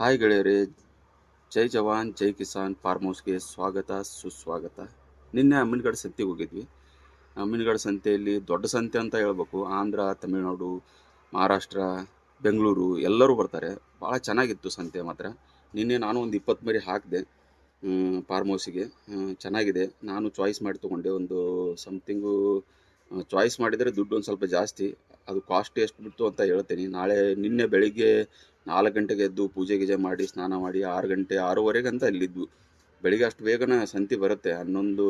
Hi ಗೆಳೆಯರೇ, Jai Jawan, Jai Kisan farm ಹೌಸ್ಗೆ ಸ್ವಾಗತ, ಸುಸ್ವಾಗತ. ನಿನ್ನೆ ಅಮ್ಮಿನಗಡ ಸಂತೆಗೆ ಹೋಗಿದ್ವಿ. ಅಮ್ಮಿನಗಡ ಸಂತೆಯಲ್ಲಿ ದೊಡ್ಡ ಸಂತೆ ಅಂತ ಹೇಳ್ಬೇಕು. ಆಂಧ್ರ, ತಮಿಳುನಾಡು, ಮಹಾರಾಷ್ಟ್ರ, ಬೆಂಗಳೂರು ಎಲ್ಲರೂ ಬರ್ತಾರೆ. ಭಾಳ ಚೆನ್ನಾಗಿತ್ತು ಸಂತೆ ಮಾತ್ರ. ನಿನ್ನೆ ನಾನು ಒಂದು ಇಪ್ಪತ್ತು ಮರಿ ಹಾಕಿದೆ ಫಾರ್ಮ್ ಹೌಸಿಗೆ ಚೆನ್ನಾಗಿದೆ. ನಾನು ಚಾಯ್ಸ್ ಮಾಡಿ ತೊಗೊಂಡೆ ಒಂದು ಸಮಥಿಂಗು ಚಾಯ್ಸ್ ಮಾಡಿದರೆ ದುಡ್ಡು ಒಂದು ಸ್ವಲ್ಪ ಜಾಸ್ತಿ. ಅದು ಕಾಸ್ಟ್ ಎಷ್ಟು ಬಿತ್ತು ಅಂತ ಹೇಳ್ತೀನಿ. ನಾಳೆ ನಿನ್ನೆ ಬೆಳಿಗ್ಗೆ ನಾಲ್ಕು ಗಂಟೆಗೆ ಎದ್ದು ಪೂಜೆ ಗೀಜೆ ಮಾಡಿ, ಸ್ನಾನ ಮಾಡಿ, ಆರು ಗಂಟೆ ಆರೂವರೆಗೆ ಅಂತ ಇಲ್ಲಿದ್ವು ಬೆಳಿಗ್ಗೆ ಅಷ್ಟು ಬೇಗನೆ ಸಂತಿ ಬರುತ್ತೆ. ಹನ್ನೊಂದು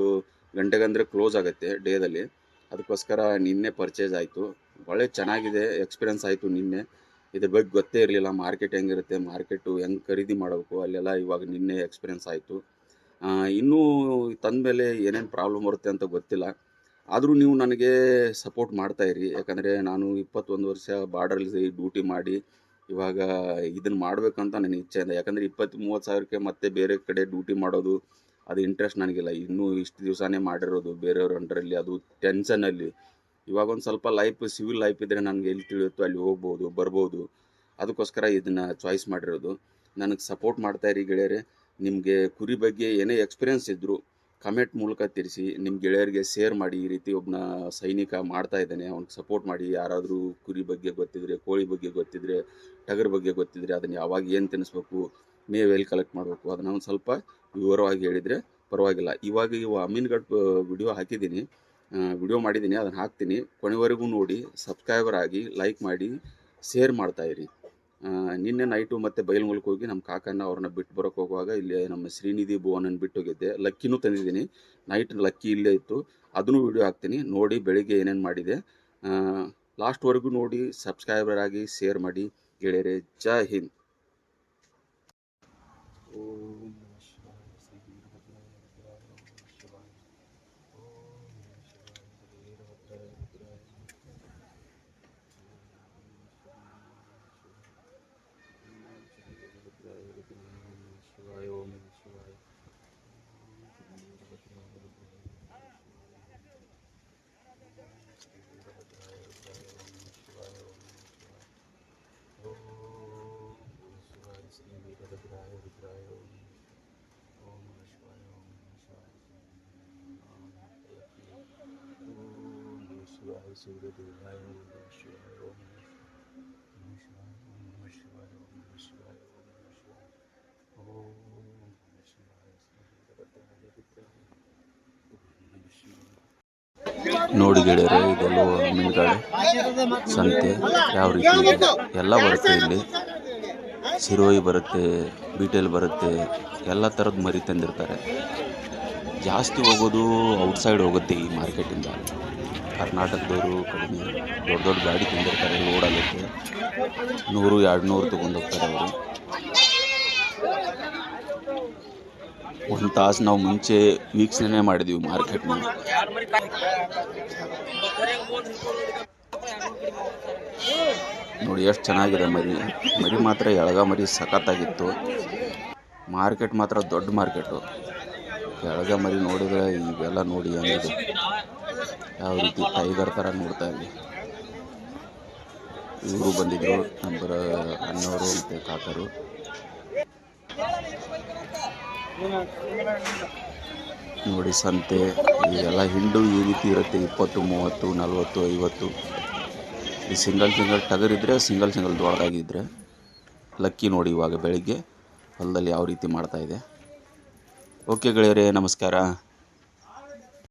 ಗಂಟೆಗೆ ಅಂದರೆ ಕ್ಲೋಸ್ ಆಗುತ್ತೆ ಡೇದಲ್ಲಿ ಅದಕ್ಕೋಸ್ಕರ ನಿನ್ನೆ ಪರ್ಚೇಸ್ ಆಯಿತು. ಒಳ್ಳೆ ಚೆನ್ನಾಗಿದೆ ಎಕ್ಸ್ಪೀರಿಯನ್ಸ್ ಆಯಿತು ನಿನ್ನೆ. ಇದ್ರ ಬಗ್ಗೆ ಗೊತ್ತೇ ಇರಲಿಲ್ಲ. ಮಾರ್ಕೆಟ್ ಹೆಂಗಿರುತ್ತೆ ಮಾರ್ಕೆಟು ಹೆಂಗೆ ಖರೀದಿ ಮಾಡಬೇಕು, ಅಲ್ಲೆಲ್ಲ ಇವಾಗ ನಿನ್ನೆ ಎಕ್ಸ್ಪೀರಿಯನ್ಸ್ ಆಯಿತು. ಇನ್ನೂ ತಂದ ಮೇಲೆ ಏನೇನು ಪ್ರಾಬ್ಲಮ್ ಬರುತ್ತೆ ಅಂತ ಗೊತ್ತಿಲ್ಲ. ಆದರೂ ನೀವು ನನಗೆ ಸಪೋರ್ಟ್ ಮಾಡ್ತಾಯಿರಿ ಯಾಕಂದರೆ ನಾನು ಇಪ್ಪತ್ತೊಂದು ವರ್ಷ ಬಾರ್ಡ್ರಲ್ಲಿ ಡ್ಯೂಟಿ ಮಾಡಿ, ಇವಾಗ ಇದನ್ನು ಮಾಡಬೇಕಂತ ನನಗೆ ಇಚ್ಛೆ ಇದೆ ಯಾಕಂದರೆ ಇಪ್ಪತ್ತು ಮೂವತ್ತು ಸಾವಿರಕ್ಕೆ ಮತ್ತೆ ಬೇರೆ ಕಡೆ ಡ್ಯೂಟಿ ಮಾಡೋದು, ಅದು ಇಂಟ್ರೆಸ್ಟ್ ನನಗಿಲ್ಲ. ಇನ್ನೂ ಇಷ್ಟು ದಿವಸನೇ ಮಾಡಿರೋದು ಬೇರೆಯವ್ರ ಅಂಡ್ರಲ್ಲಿ ಅದು ಟೆನ್ಷನಲ್ಲಿ ಇವಾಗ ಒಂದು ಸ್ವಲ್ಪ ಲೈಫ್ ಸಿವಿಲ್ ಲೈಫ್ ಇದ್ದರೆ ನನಗೆ ಎಲ್ಲಿ ತಿಳಿಯುತ್ತೋ ಅಲ್ಲಿ ಹೋಗ್ಬೋದು, ಬರ್ಬೋದು. ಅದಕ್ಕೋಸ್ಕರ ಇದನ್ನು ಚಾಯ್ಸ್ ಮಾಡಿರೋದು. ನನಗೆ ಸಪೋರ್ಟ್ ಮಾಡ್ತಾಯಿರಿ ಗೆಳೆಯರೆ. ನಿಮಗೆ ಕುರಿ ಬಗ್ಗೆ ಏನೇ ಎಕ್ಸ್ಪೀರಿಯನ್ಸ್ ಇದ್ದರೂ ಕಮೆಂಟ್ ಮೂಲಕ ತಿಳಿಸಿ ನಿಮ್ಮ ಗೆಳೆಯರಿಗೆ ಶೇರ್ ಮಾಡಿ, ಈ ರೀತಿ ಒಬ್ಬನ ಸೈನಿಕ ಮಾಡ್ತಾ ಇದ್ದಾನೆ, ಅವ್ನಿಗೆ ಸಪೋರ್ಟ್ ಮಾಡಿ, ಯಾರಾದರೂ ಕುರಿ ಬಗ್ಗೆ ಗೊತ್ತಿದ್ರೆ, ಕೋಳಿ ಬಗ್ಗೆ ಗೊತ್ತಿದ್ರೆ, ಟಗರ್ ಬಗ್ಗೆ ಗೊತ್ತಿದ್ರೆ ಅದನ್ನು ಯಾವಾಗ ಏನು ತಿನ್ನಿಸ್ಬೇಕು ಮೇವೆಲ್ಲಿ ಕಲೆಕ್ಟ್ ಮಾಡಬೇಕು, ಅದನ್ನು ಒಂದು ಸ್ವಲ್ಪ ವಿವರವಾಗಿ ಹೇಳಿದರೆ ಪರವಾಗಿಲ್ಲ. ಇವಾಗ ಇವು ಅಮೀನ್ಗಡ್ ವಿಡಿಯೋ ಹಾಕಿದ್ದೀನಿ. ವಿಡಿಯೋ ಮಾಡಿದ್ದೀನಿ ಅದನ್ನು ಹಾಕ್ತೀನಿ. ಕೊನೆವರೆಗೂ ನೋಡಿ ಸಬ್ಸ್ಕ್ರೈಬರ್ ಆಗಿ ಲೈಕ್ ಮಾಡಿ ಶೇರ್ ಮಾಡ್ತಾಯಿರಿ ನಿನ್ನೆ ನೈಟು ಮತ್ತು ಬೈಲ್ಮೂಲಕ್ಕೆ ಹೋಗಿ ನಮ್ಮ ಕಾಕನ ಅವ್ರನ್ನ ಬಿಟ್ಟು ಬರೋಕ್ಕೆ ಹೋಗುವಾಗ ಇಲ್ಲಿ ನಮ್ಮ ಶ್ರೀನಿಧಿ ಭುವನನ್ನು ಬಿಟ್ಟು ಹೋಗಿದ್ದೆ. ಲಕ್ಕಿನೂ ತಂದಿದ್ದೀನಿ. ನೈಟ್ ಲಕ್ಕಿ ಇಲ್ಲೇ ಇತ್ತು. ಅದನ್ನು ವಿಡಿಯೋ ಹಾಕ್ತೀನಿ. ನೋಡಿ ಬೆಳಿಗ್ಗೆ ಏನೇನು ಮಾಡಿದೆ. ಲಾಸ್ಟ್ವರೆಗೂ ನೋಡಿ, ಸಬ್ಸ್ಕ್ರೈಬರ್ ಆಗಿ ಶೇರ್ ಮಾಡಿ. ಗೆಳೆಯರೆ, ಜೈ ಹಿಂದ್. ನೋಡಿ ಗೆಳೆಯರೆ ಇದೆಲ್ಲ ಮೀನುಗಾಡೆ ಸಂತೆ, ಯಾವ ರೀತಿ ಎಲ್ಲ ಬರುತ್ತೆ ಇಲ್ಲಿ. ಸಿರೋಯಿ ಬರುತ್ತೆ, ಬೀಟೆಲ್ ಬರುತ್ತೆ, ಎಲ್ಲ ಥರದ ಮರಿ ತಂದಿರ್ತಾರೆ. ಜಾಸ್ತಿ ಹೋಗೋದು ಔಟ್ಸೈಡ್ ಹೋಗುತ್ತೆ ಈ ಮಾರ್ಕೆಟಿಂದ ಕರ್ನಾಟಕದವರು ಕಡಿಮೆ ದೊಡ್ಡ ದೊಡ್ಡ ಗಾಡಿ ತಂದಿರ್ತಾರೆ ಆಗುತ್ತೆ ನೂರು, ಎರಡು ನೂರು ತೊಗೊಂಡು ಹೋಗ್ತಾರೆ ಅವರು. ಒಂದು ತಾಸು ನಾವು ಮುಂಚೆ ವೀಕ್ಷಣೆ ಮಾಡಿದ್ವಿ ಮಾರ್ಕೆಟ್ನ ನೋಡಿ ಎಷ್ಟು ಚೆನ್ನಾಗಿದೆ ಮರಿ. ಮರಿ ಮಾತ್ರ ಎಳಗ ಮರಿ, ಸಖತ್ತಾಗಿತ್ತು. ಮಾರ್ಕೆಟ್ ಮಾತ್ರ ದೊಡ್ಡ ಮಾರ್ಕೆಟು ಎಳಗ ಮರಿ ನೋಡಿದ್ರೆ ಇವೆಲ್ಲ ನೋಡಿ ಹೆಂಗಿದೆ. ಯಾವ ರೀತಿ ಟೈಗರ್ ಥರ ನೋಡ್ತಾ ಇಲ್ಲಿ ಇವರು ಬಂದಿದ್ರು, ನಂಬರ ಅಣ್ಣವರು ಮತ್ತು ಕಾಕರು. ನೋಡಿ ಸಂತೆ ಇವೆಲ್ಲ ಹಿಂಡು ಈ ರೀತಿ ಇರುತ್ತೆ, ಇಪ್ಪತ್ತು, ಮೂವತ್ತು, ನಲ್ವತ್ತು, ಐವತ್ತು. ಈ ಸಿಂಗಲ್ ಸಿಂಗಲ್ ಟಗರ್ ಇದ್ದರೆ ಸಿಂಗಲ್ ಸಿಂಗಲ್ ದೊಡ್ಡದಾಗಿದ್ದರೆ ಲಕ್ಕಿ ನೋಡಿ ಇವಾಗ ಬೆಳಿಗ್ಗೆ ಹೊಲದಲ್ಲಿ ಯಾವ ರೀತಿ ಮಾಡ್ತಾಯಿದೆ ಓಕೆ ಗೆಳೆಯರೇ, ನಮಸ್ಕಾರ.